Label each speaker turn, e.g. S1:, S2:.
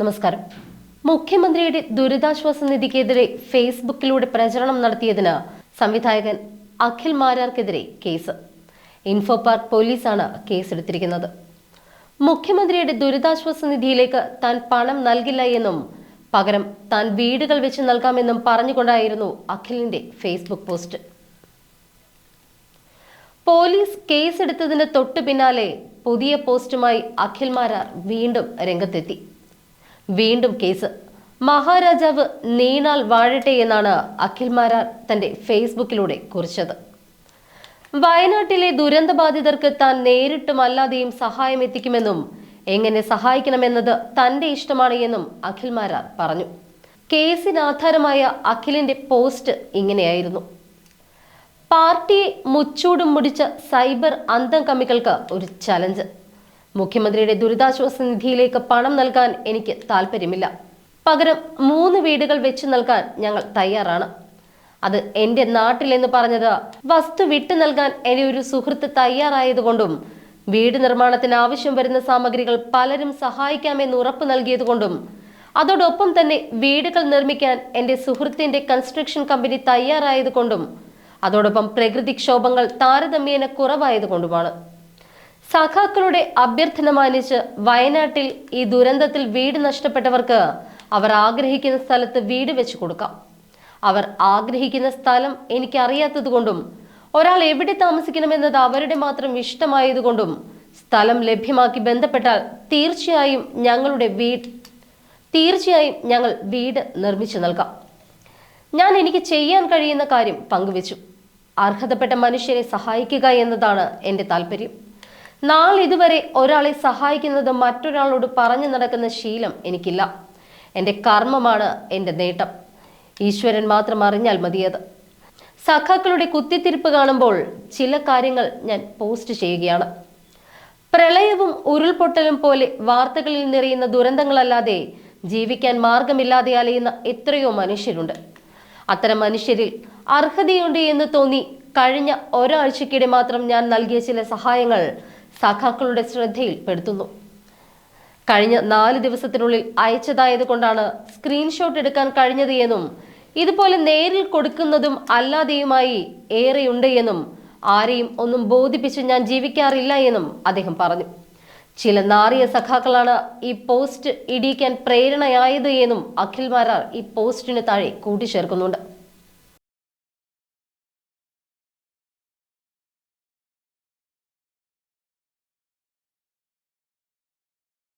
S1: നമസ്കാരം. മുഖ്യമന്ത്രിയുടെ ദുരിതാശ്വാസ നിധിക്കെതിരെ ഫേസ്ബുക്കിലൂടെ പ്രചരണം നടത്തിയതിന് സംവിധായകൻ അഖിൽ മാരാർക്കെതിരെ കേസ്. ഇൻഫോ പാർക്ക് പോലീസാണ് കേസെടുത്തിരിക്കുന്നത്. മുഖ്യമന്ത്രിയുടെ ദുരിതാശ്വാസ നിധിയിലേക്ക് താൻ പണം നൽകില്ല എന്നും പകരം താൻ വീടുകൾ വെച്ച് നൽകാമെന്നും പറഞ്ഞുകൊണ്ടായിരുന്നു അഖിലിന്റെ ഫേസ്ബുക്ക് പോസ്റ്റ്. പോലീസ് കേസെടുത്തതിന് തൊട്ടു പിന്നാലെ പുതിയ പോസ്റ്റുമായി അഖിൽ മാരാർ വീണ്ടും രംഗത്തെത്തി. വീണ്ടും കേസ്. മഹാരാജാവ് നീണാൾ വാഴട്ടെ എന്നാണ് അഖിൽ മാരാർ തന്റെ ഫേസ്ബുക്കിലൂടെ കുറിച്ചത്. വയനാട്ടിലെ ദുരന്ത ബാധിതർക്ക് താൻ നേരിട്ടും അല്ലാതെയും സഹായം എത്തിക്കുമെന്നും എങ്ങനെ സഹായിക്കണമെന്നത് തന്റെ ഇഷ്ടമാണ് എന്നും അഖിൽ മാരാർ പറഞ്ഞു. കേസിന് ആധാരമായ അഖിലിന്റെ പോസ്റ്റ് ഇങ്ങനെയായിരുന്നു. പാർട്ടിയെ മുച്ചൂടും മുടിച്ച സൈബർ അന്തം കമ്മികൾക്ക് ഒരു ചലഞ്ച്. മുഖ്യമന്ത്രിയുടെ ദുരിതാശ്വാസ നിധിയിലേക്ക് പണം നൽകാൻ എനിക്ക് താല്പര്യമില്ല പകരം മൂന്ന് വീടുകൾ വെച്ച് നൽകാൻ ഞങ്ങൾ തയ്യാറാണ്. അത് എന്റെ നാട്ടിലെന്ന് പറഞ്ഞത് വസ്തു വിട്ടു നൽകാൻ എന്റെ ഒരു സുഹൃത്ത് തയ്യാറായതുകൊണ്ടും വീട് നിർമ്മാണത്തിന് ആവശ്യം വരുന്ന സാമഗ്രികൾ പലരും സഹായിക്കാമെന്ന് ഉറപ്പ് നൽകിയതുകൊണ്ടും അതോടൊപ്പം തന്നെ വീടുകൾ നിർമ്മിക്കാൻ എന്റെ സുഹൃത്തിന്റെ കൺസ്ട്രക്ഷൻ കമ്പനി തയ്യാറായതുകൊണ്ടും അതോടൊപ്പം പ്രകൃതിക്ഷോഭങ്ങൾ താരതമ്യേന കുറവായതുകൊണ്ടുമാണ്. സഖാക്കളുടെ അഭ്യർത്ഥന മാനിച്ച് വയനാട്ടിൽ ഈ ദുരന്തത്തിൽ വീട് നഷ്ടപ്പെട്ടവർക്ക് അവർ ആഗ്രഹിക്കുന്ന സ്ഥലത്ത് വീട് വെച്ച് കൊടുക്കാം. അവർ ആഗ്രഹിക്കുന്ന സ്ഥലം എനിക്ക് അറിയാത്തതുകൊണ്ടും ഒരാൾ എവിടെ താമസിക്കണമെന്നത് അവരുടെ മാത്രം ഇഷ്ടമായതുകൊണ്ടും സ്ഥലം ലഭ്യമാക്കി ബന്ധപ്പെട്ടാൽ തീർച്ചയായും ഞങ്ങളുടെ വീട് തീർച്ചയായും ഞങ്ങൾ വീട് നിർമ്മിച്ചു നൽകാം. ഞാൻ എനിക്ക് ചെയ്യാൻ കഴിയുന്ന കാര്യം പങ്കുവച്ചു. അർഹതപ്പെട്ട മനുഷ്യരെ സഹായിക്കുക എന്നതാണ് എന്റെ താല്പര്യം നാളിതുവരെ ഒരാളെ സഹായിക്കുന്നത് മറ്റൊരാളോട് പറഞ്ഞു നടക്കുന്ന ശീലം എനിക്കില്ല. എന്റെ കർമ്മമാണ് എന്റെ നേട്ടം. ഈശ്വരൻ മാത്രം അറിഞ്ഞാൽ മതിയത്. സഖാക്കളുടെ കുത്തിത്തിരിപ്പ് കാണുമ്പോൾ ചില കാര്യങ്ങൾ ഞാൻ പോസ്റ്റ് ചെയ്യുകയാണ്. പ്രളയവും ഉരുൾപൊട്ടലും പോലെ വാർത്തകളിൽ നിറയുന്ന ദുരന്തങ്ങളല്ലാതെ ജീവിക്കാൻ മാർഗമില്ലാതെ അലയുന്ന എത്രയോ മനുഷ്യരുണ്ട്. അത്തരം മനുഷ്യരിൽ അർഹതയുണ്ട് എന്ന് തോന്നി കഴിഞ്ഞ ഒരാഴ്ചക്കിടെ മാത്രം ഞാൻ നൽകിയ ചില സഹായങ്ങൾ സഖാക്കളുടെ ശ്രദ്ധയിൽപ്പെടുത്തുന്നു കഴിഞ്ഞ നാല് ദിവസത്തിനുള്ളിൽ അയച്ചതായത് കൊണ്ടാണ് സ്ക്രീൻഷോട്ട് എടുക്കാൻ കഴിഞ്ഞത് എന്നും ഇതുപോലെ നേരിൽ കൊടുക്കുന്നതും അല്ലാതെയുമായി ഏറെയുണ്ട് എന്നും ആരെയും ഒന്നും ബോധിപ്പിച്ച് ഞാൻ ജീവിക്കാറില്ല എന്നും അദ്ദേഹം പറഞ്ഞു. ചില നാറിയ സഖാക്കളാണ് ഈ പോസ്റ്റ് ഇടിയിക്കാൻ പ്രേരണയായത് എന്നും അഖിൽ മാരാർ ഈ പോസ്റ്റിന് താഴെ കൂട്ടിച്ചേർക്കുന്നുണ്ട്.